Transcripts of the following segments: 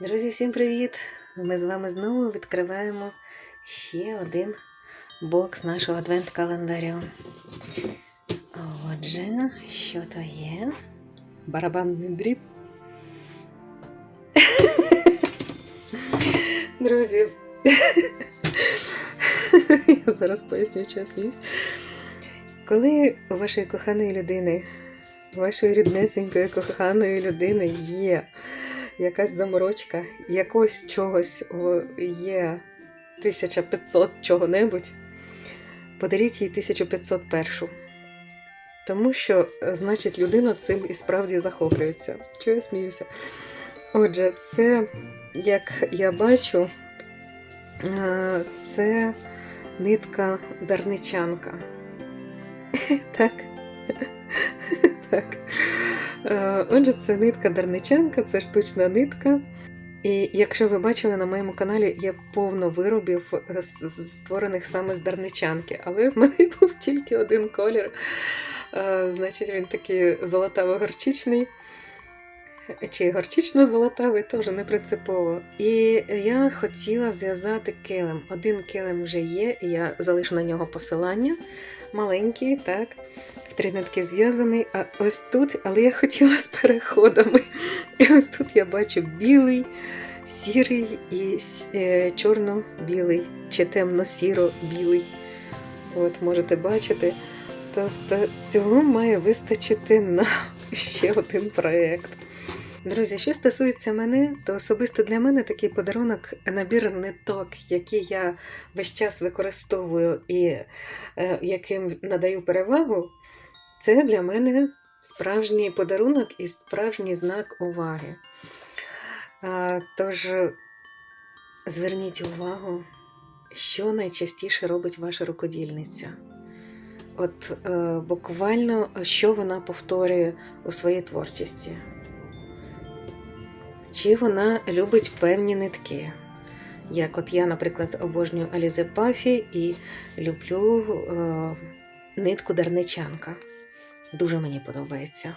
Друзі, всім привіт! Ми з вами знову відкриваємо ще один бокс нашого адвент-календарю. Отже, що то є? Барабанний дріб. Друзі, я зараз поясню, що я сміюсь. Коли у вашої коханої людини, вашої ріднесенької коханої людини є якась заморочка, якогось чогось є 1500 чого-небудь, подаріть їй 1501. Тому що, значить, людина цим і справді захоплюється. Чого я сміюся? Отже, це, як я бачу, е, це нитка дарничанка. Так. Так. Е, Отже, це нитка дарничанка, це штучна нитка. І якщо ви бачили на моєму каналі, є повно виробів, е, створених саме з дарничанки, але в мене був тільки один колір. Е, Значить, він такий золотаво-горчичний. Чи горчично-золотавий, то вже не принципово. І я хотіла зв'язати килим. Один килим вже є, і я залишу на нього посилання. Маленький, так в три нитки зв'язаний. А ось тут, але я хотіла з переходами. І ось тут я бачу білий, сірий і е, чорно-білий, чи темно-сіро-білий. От можете бачити. Тобто цього має вистачити на ще один проєкт. Друзі, що стосується мене, то особисто для мене такий подарунок набір ниток, які я весь час використовую і е, яким надаю перевагу, це для мене справжній подарунок і справжній знак уваги. Тож зверніть увагу, що найчастіше робить ваша рукодільниця. От е, буквально, що вона повторює у своїй творчості. Чи вона любить певні нитки? Як от я, наприклад, обожнюю Алізе Пафі і люблю е, нитку дарничанка. Дуже мені подобається.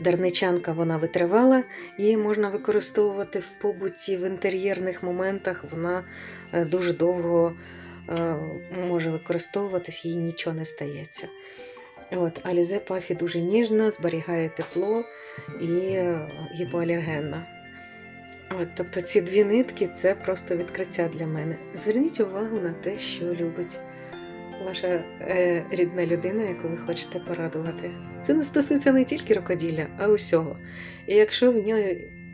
Дарничанка вона витривала, її можна використовувати в побуті, в інтер'єрних моментах. Вона е, дуже довго е, може використовуватись, їй нічого не стається. От, Алізе Пафі дуже ніжна, зберігає тепло і е, гіпоалергенна. От, тобто ці дві нитки це просто відкриття для мене. Зверніть увагу на те, що любить ваша е, рідна людина, яку ви хочете порадувати. Це не стосується не тільки рукоділля, а усього. І якщо в нього,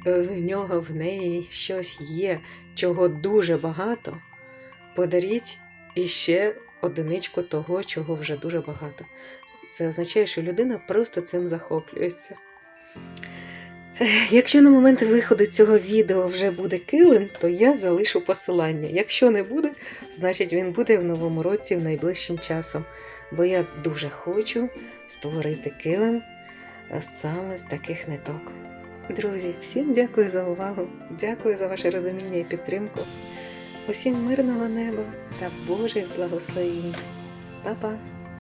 в нього в неї щось є, чого дуже багато, подаріть іще одиничку того, чого вже дуже багато. Це означає, що людина просто цим захоплюється. Якщо на момент виходу цього відео вже буде килим, то я залишу посилання. Якщо не буде, значить він буде в новому році в найближчим часом. Бо я дуже хочу створити килим е, саме з таких ниток. Друзі, всім дякую за увагу, дякую за ваше розуміння і підтримку. Усім мирного неба та Божих благословінь. Па-па!